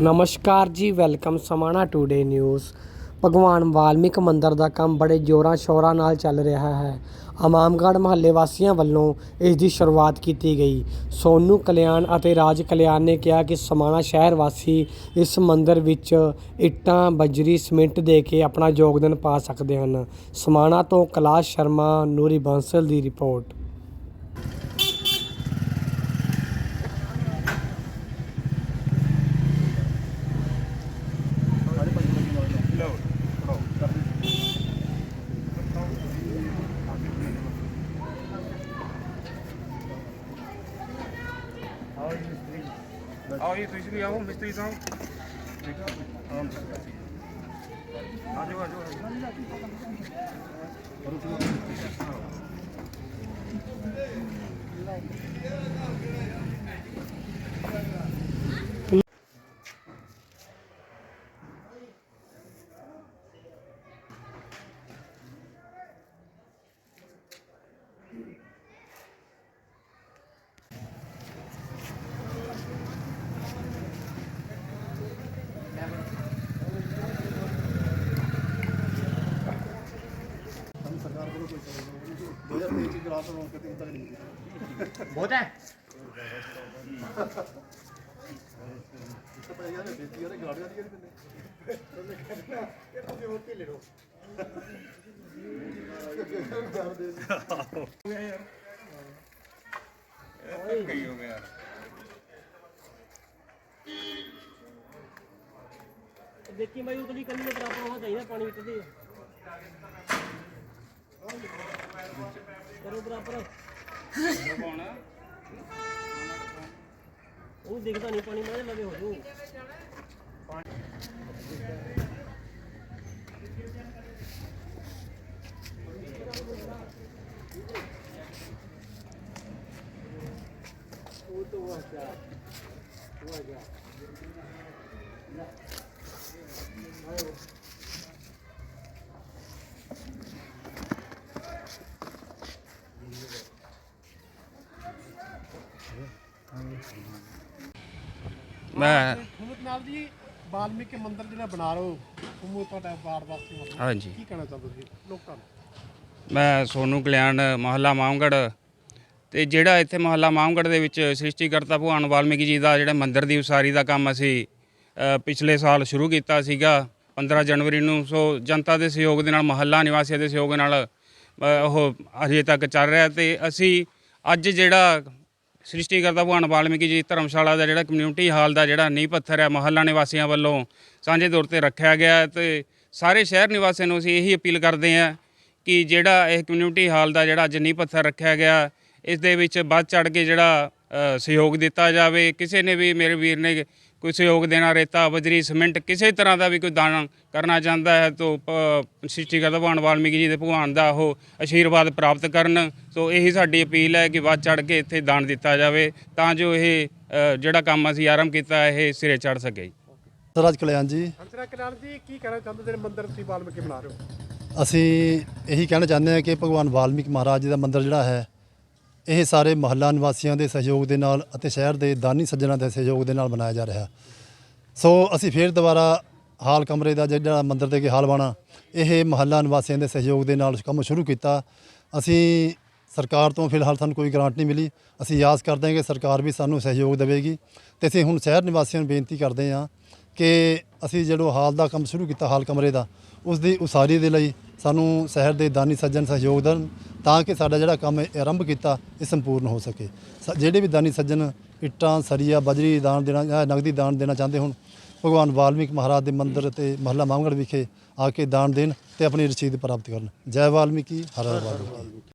ਨਮਸਕਾਰ ਜੀ, welcome Samana today news ਭਗਵਾਨ ਵਾਲਮੀਕ ਮੰਦਰ ਦਾ ਕੰਮ ਬੜੇ ਜ਼ੋਰਾਂ ਸ਼ੋਰਾਂ ਨਾਲ ਚੱਲ ਰਿਹਾ ਹੈ। ਅਮਾਮਗੜ੍ਹ ਮਹੱਲੇ ਵਾਸੀਆਂ ਵੱਲੋਂ ਇਸ ਦੀ ਸ਼ੁਰੂਆਤ ਕੀਤੀ ਗਈ। ਸੋਨੂ ਕਲਿਆਣ ਅਤੇ ਰਾਜ ਕਲਿਆਣ ਨੇ ਕਿਹਾ ਕਿ ਸਮਾਣਾ ਸ਼ਹਿਰ ਵਾਸੀ ਇਸ ਮੰਦਰ ਵਿੱਚ ਇੱਟਾਂ, ਬਜਰੀ, ਸੀਮਿੰਟ ਦੇ ਕੇ ਆਪਣਾ ਯੋਗਦਾਨ ਪਾ ਸਕਦੇ ਹਨ। ਸਮਾਣਾ ਤੋਂ ਕੈਲਾਸ਼ ਸ਼ਰਮਾ, ਨੂਰੀ ਬਾਂਸਲ ਦੀ ਰਿਪੋਰਟ। आओ ये मिस्त्री आओ ये तो इसलिए आओ मिस्त्री साहब आ जाओ आ जाओ ਬਹੁਤ ਹੈ। ਤਾਂ ਯਾਰ ਬੇਤੀ ਤੇ ਲੈ ਦੇਖੀ ਬਾਈ, ਉਤਲੀ ਕੱਲੀ ਦੇ ਬਰਾਬਰ ਹੋਣਾ ਚਾਹੀਦਾ, ਪਾਣੀ ਵਿੱਚ ਦੇ ਕਰੋ ਬਰਾਬਰ ਕੌਣ ਉਹ ਦਿਖਦਾ ਨਹੀਂ ਪਾਣੀ ਮੈਂ ਲਵੇ ਹੋ ਜੂ ਮੈਂ ਹੁਮਤ ਨਾਲ ਜੀ ਵਾਲਮੀਕੀ ਮੰਦਿਰ ਜਿਹੜਾ ਬਣਾ ਰਹੇ ਹੋ ਉਹ ਤੁਹਾਡਾ ਵਾਰਡ ਵਾਸਤੇ ਮਤਲਬ ਹਾਂਜੀ। ਕੀ ਕਹਿਣਾ ਚਾਹੁੰਦੇ ਤੁਸੀਂ ਲੋਕਾਂ ਨੂੰ? ਮੈਂ ਸੋਨੂ ਕਲਿਆਣ ਮਹੱਲਾ ਮਾਮਗੜ ਤੇ ਜਿਹੜਾ ਇੱਥੇ ਮਹੱਲਾ ਮਾਮਗੜ ਦੇ ਵਿੱਚ ਸ੍ਰਿਸ਼ਟੀਕਰਤਾ ਭਗਵਾਨ ਵਾਲਮੀਕੀ ਜੀ ਦਾ ਜਿਹੜਾ ਮੰਦਿਰ ਦੀ ਉਸਾਰੀ ਦਾ ਕੰਮ ਅਸੀਂ ਅ, ਪਿਛਲੇ ਸਾਲ ਸ਼ੁਰੂ ਕੀਤਾ ਸੀਗਾ 15 ਜਨਵਰੀ ਨੂੰ। ਸੋ ਜਨਤਾ ਦੇ ਸਹਿਯੋਗ ਦੇ ਨਾਲ ਮਹੱਲਾ ਨਿਵਾਸੀਆਂ ਦੇ ਸਹਿਯੋਗ ਨਾਲ ਅ, ਉਹ ਅਜੇ ਤੱਕ ਚੱਲ ਰਿਹਾ ਤੇ ਅਸੀਂ ਅੱਜ ਜਿਹੜਾ ਸ੍ਰਿਸ਼ਟੀਕਰਤਾ ਭਗਵਾਨ ਵਾਲਮੀਕੀ ਜੀ ਧਰਮਸ਼ਾਲਾ ਦਾ ਜਿਹੜਾ ਕਮਿਊਨਿਟੀ ਹਾਲ ਦਾ ਜਿਹੜਾ ਨੀਂਹ ਪੱਥਰ ਹੈ, ਮਹੱਲਾ ਨਿਵਾਸੀਆਂ ਵੱਲੋਂ ਸਾਂਝੇ ਤੌਰ ਤੇ ਰੱਖਿਆ ਗਿਆ ਹੈ ਤੇ ਸਾਰੇ ਸ਼ਹਿਰ ਨਿਵਾਸੀਆਂ ਨੂੰ ਅਸੀਂ ਇਹੀ ਅਪੀਲ ਕਰਦੇ ਹਾਂ ਕਿ ਜਿਹੜਾ ਇਹ ਕਮਿਊਨਿਟੀ ਹਾਲ ਦਾ ਜਿਹੜਾ ਅੱਜ ਨੀਂਹ ਪੱਥਰ ਰੱਖਿਆ ਗਿਆ, ਇਸ ਦੇ ਵਿੱਚ ਵੱਧ ਚੜ ਕੇ ਜਿਹੜਾ ਸਹਿਯੋਗ ਦਿੱਤਾ ਜਾਵੇ। ਕਿਸੇ ਨੇ ਵੀ ਮੇਰੇ ਵੀਰ ਨੇ ਕੋਈ ਸਹਿਯੋਗ ਦੇਣਾ ਰੇਤਾ ਬਜਰੀ ਸੀਮੈਂਟ ਕਿਸੇ ਤਰ੍ਹਾਂ ਦਾ ਵੀ ਕੋਈ ਦਾਨ ਕਰਨਾ ਚਾਹੁੰਦਾ ਹੈ ਤਾਂ ਪ- ਸ੍ਰਿਸ਼ਟੀਕਰਤਾ ਭਗਵਾਨ ਵਾਲਮੀਕੀ ਜੀ ਦੇ ਭਗਵਾਨ ਦਾ ਉਹ ਆਸ਼ੀਰਵਾਦ ਪ੍ਰਾਪਤ ਕਰਨ। ਸੋ ਇਹੀ ਸਾਡੀ ਅਪੀਲ ਹੈ ਕਿ ਵੱਧ ਚੜ ਕੇ ਇੱਥੇ ਦਾਨ ਦਿੱਤਾ ਜਾਵੇ ਤਾਂ ਜੋ ਇਹ ਜਿਹੜਾ ਕੰਮ ਅਸੀਂ ਆਰੰਭ ਕੀਤਾ ਇਹ ਸਿਰੇ ਚੜ ਸਕੇ। ਸਰਾਜ ਕਲਿਆਣ ਜੀ। ਹੰਸਰਾ ਕਲਿਆਣ ਜੀ ਕੀ ਕਹਿਣਾ ਚਾਹੁੰਦੇ ਜਿਹੜੇ ਮੰਦਿਰ ਤੁਸੀਂ ਵਾਲਮੀਕੀ ਬਣਾ ਰਹੇ ਹੋ? ਅਸੀਂ ਇਹੀ ਕਹਿਣਾ ਚਾਹੁੰਦੇ ਹਾਂ ਕਿ ਭਗਵਾਨ ਵਾਲਮੀਕ ਮਹਾਰਾਜ ਜੀ ਦਾ ਮੰਦਿਰ ਜਿਹੜਾ ਹੈ ਇਹ ਸਾਰੇ ਮਹੱਲਾ ਨਿਵਾਸੀਆਂ ਦੇ ਸਹਿਯੋਗ ਦੇ ਨਾਲ ਅਤੇ ਸ਼ਹਿਰ ਦੇ ਦਾਨੀ ਸੱਜਣਾਂ ਦੇ ਸਹਿਯੋਗ ਦੇ ਨਾਲ ਬਣਾਇਆ ਜਾ ਰਿਹਾ। ਸੋ ਅਸੀਂ ਫੇਰ ਦੁਬਾਰਾ ਹਾਲ ਕਮਰੇ ਦਾ ਜਿਹੜਾ ਮੰਦਿਰ ਦੇ ਕੇ ਹਾਲ ਬਣਾ, ਇਹ ਮਹੱਲਾ ਨਿਵਾਸੀਆਂ ਦੇ ਸਹਿਯੋਗ ਦੇ ਨਾਲ ਕੰਮ ਸ਼ੁਰੂ ਕੀਤਾ। ਅਸੀਂ ਸਰਕਾਰ ਤੋਂ ਫਿਲਹਾਲ ਸਾਨੂੰ ਕੋਈ ਗ੍ਰਾਂਟ ਨਹੀਂ ਮਿਲੀ। ਅਸੀਂ ਆਸ ਕਰਦੇ ਹਾਂ ਕਿ ਸਰਕਾਰ ਵੀ ਸਾਨੂੰ ਸਹਿਯੋਗ ਦੇਵੇਗੀ। ਤੇ ਅਸੀਂ ਹੁਣ ਸ਼ਹਿਰ ਨਿਵਾਸੀਆਂ ਨੂੰ ਬੇਨਤੀ ਕਰਦੇ ਹਾਂ ਕਿ ਅਸੀਂ ਜਿਹੜਾ ਹਾਲ ਦਾ ਕੰਮ ਸ਼ੁਰੂ ਕੀਤਾ, ਹਾਲ ਕਮਰੇ ਦਾ ਉਸ ਦੀ ਉਸਾਰੀ ਦੇ ਲਈ ਸਾਨੂੰ ਸ਼ਹਿਰ ਦੇ ਦਾਨੀ ਸੱਜਣ ਸਹਿਯੋਗ ਦੇਣ ਤਾਂ ਕਿ ਸਾਡਾ ਜਿਹੜਾ ਕੰਮ ਇਹ ਆਰੰਭ ਕੀਤਾ, ਇਹ ਸੰਪੂਰਨ ਹੋ ਸਕੇ। ਸ- ਜਿਹੜੇ ਵੀ ਦਾਨੀ ਸੱਜਣ ਇੱਟਾਂ, ਸਰੀਆ, ਬਜਰੀ ਦਾਨ ਦੇਣਾ, ਜਾਂ ਨਗਦੀ ਦਾਨ ਦੇਣਾ ਚਾਹੁੰਦੇ ਹੋਣ, ਭਗਵਾਨ ਵਾਲਮੀਕ ਮਹਾਰਾਜ ਦੇ ਮੰਦਿਰ ਤੇ ਮਹੱਲਾ ਮਾਮਗੜ ਵਿਖੇ ਆ ਕੇ ਦਾਨ ਦੇਣ ਤੇ ਆਪਣੀ ਰਸੀਦ ਪ੍ਰਾਪਤ ਕਰਨ। ਜੈ ਵਾਲਮੀਕੀ, ਹਰ ਹਰ ਵਾਲਮੀਕੀ।